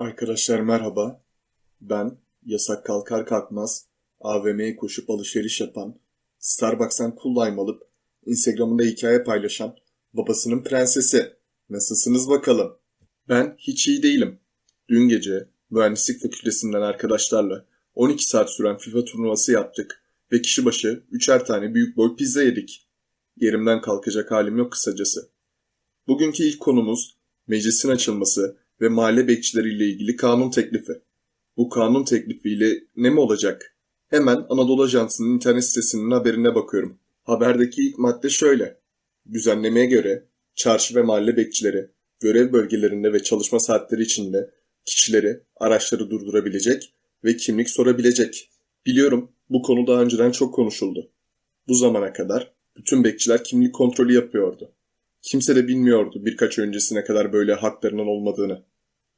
Arkadaşlar merhaba. Ben yasak kalkar kalkmaz AVM'ye koşup alışveriş yapan, Starbucks'tan lime alıp Instagram'ında hikaye paylaşan babasının prensesi. Nasılsınız bakalım? Ben hiç iyi değilim. Dün gece mühendislik fakültesinden arkadaşlarla 12 saat süren FIFA turnuvası yaptık ve kişi başı üçer tane büyük boy pizza yedik. Yerimden kalkacak halim yok kısacası. Bugünkü ilk konumuz meclisin açılması ve mahalle bekçileriyle ilgili kanun teklifi. Bu kanun teklifiyle ne mi olacak? Hemen Anadolu Ajansı'nın internet sitesinin haberine bakıyorum. Haberdeki ilk madde şöyle. Düzenlemeye göre çarşı ve mahalle bekçileri görev bölgelerinde ve çalışma saatleri içinde kişileri, araçları durdurabilecek ve kimlik sorabilecek. Biliyorum bu konu daha önceden çok konuşuldu. Bu zamana kadar bütün bekçiler kimlik kontrolü yapıyordu. Kimse de bilmiyordu birkaç öncesine kadar böyle haklarının olmadığını.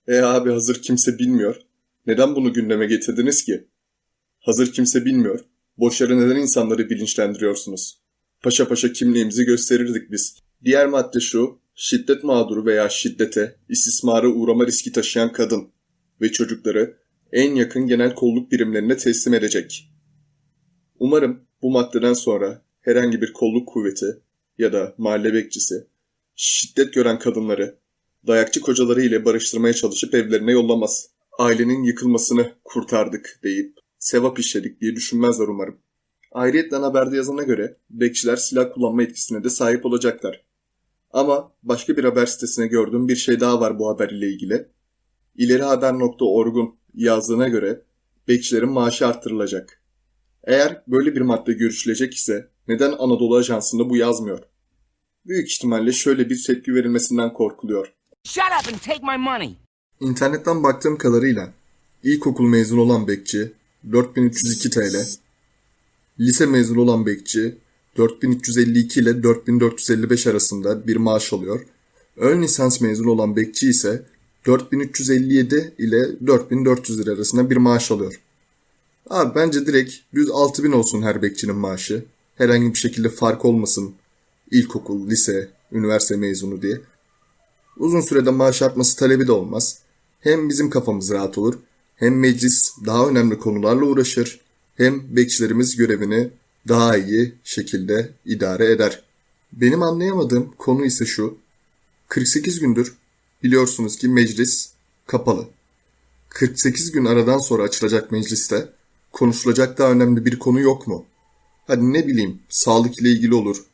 E abi hazır kimse bilmiyor. Neden bunu gündeme getirdiniz ki? Hazır kimse bilmiyor. Boş yere neden insanları bilinçlendiriyorsunuz? Paşa paşa kimliğimizi gösterirdik biz. Diğer madde şu, şiddet mağduru veya şiddete, istismara uğrama riski taşıyan kadın ve çocukları en yakın genel kolluk birimlerine teslim edecek. Umarım bu maddeden sonra herhangi bir kolluk kuvveti ya da mahalle bekçisi şiddet gören kadınları dayakçı kocaları ile barıştırmaya çalışıp evlerine yollamaz. Ailenin yıkılmasını kurtardık deyip sevap işledik diye düşünmezler umarım. Ayrıyetten haberde yazana göre bekçiler silah kullanma etkisine de sahip olacaklar. Ama başka bir haber sitesine gördüğüm bir şey daha var bu haber ile ilgili. İlerihaber.org'un yazdığına göre bekçilerin maaşı artırılacak. Eğer böyle bir madde görüşülecek ise neden Anadolu Ajansı'nda bu yazmıyor? Büyük ihtimalle şöyle bir tepki verilmesinden korkuluyor. Shut up and take my money. İnternetten baktığım kadarıyla ilkokul mezunu olan bekçi 4302 TL, lise mezunu olan bekçi 4352 ile 4455 arasında bir maaş alıyor. Ön lisans mezunu olan bekçi ise 4357 ile 4400 lira arasında bir maaş alıyor. Abi bence direkt düz 6000 olsun her bekçinin maaşı. Herhangi bir şekilde fark olmasın. İlkokul, lise, üniversite mezunu diye. Uzun sürede maaş artması talebi de olmaz. Hem bizim kafamız rahat olur, hem meclis daha önemli konularla uğraşır, hem bekçilerimiz görevini daha iyi şekilde idare eder. Benim anlayamadığım konu ise şu. 48 gündür biliyorsunuz ki meclis kapalı. 48 gün aradan sonra açılacak mecliste konuşulacak daha önemli bir konu yok mu? Hadi ne bileyim sağlık ile ilgili olur.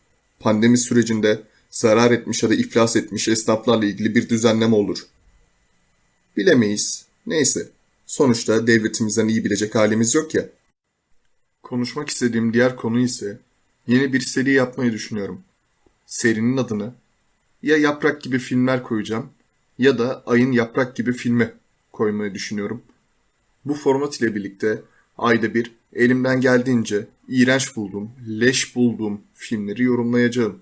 Pandemi sürecinde zarar etmiş ya da iflas etmiş esnaflarla ilgili bir düzenleme olur. Bilemeyiz. Neyse. Sonuçta devletimizden iyi bilecek halimiz yok ya. Konuşmak istediğim diğer konu ise yeni bir seri yapmayı düşünüyorum. Serinin adını ya Yaprak gibi filmler koyacağım ya da Ayın Yaprak gibi filmi koymayı düşünüyorum. Bu format ile birlikte ayda bir elimden geldiğince iğrenç bulduğum, leş bulduğum filmleri yorumlayacağım.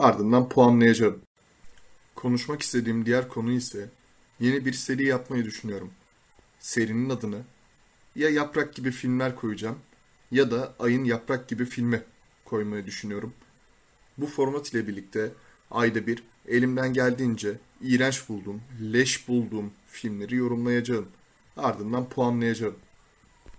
Ardından puanlayacağım. Konuşmak istediğim diğer konu ise yeni bir seri yapmayı düşünüyorum. Serinin adını ya Yaprak gibi filmler koyacağım ya da Ayın Yaprak gibi filmi koymayı düşünüyorum. Bu format ile birlikte ayda bir elimden geldiğince iğrenç bulduğum, leş bulduğum filmleri yorumlayacağım. Ardından puanlayacağım.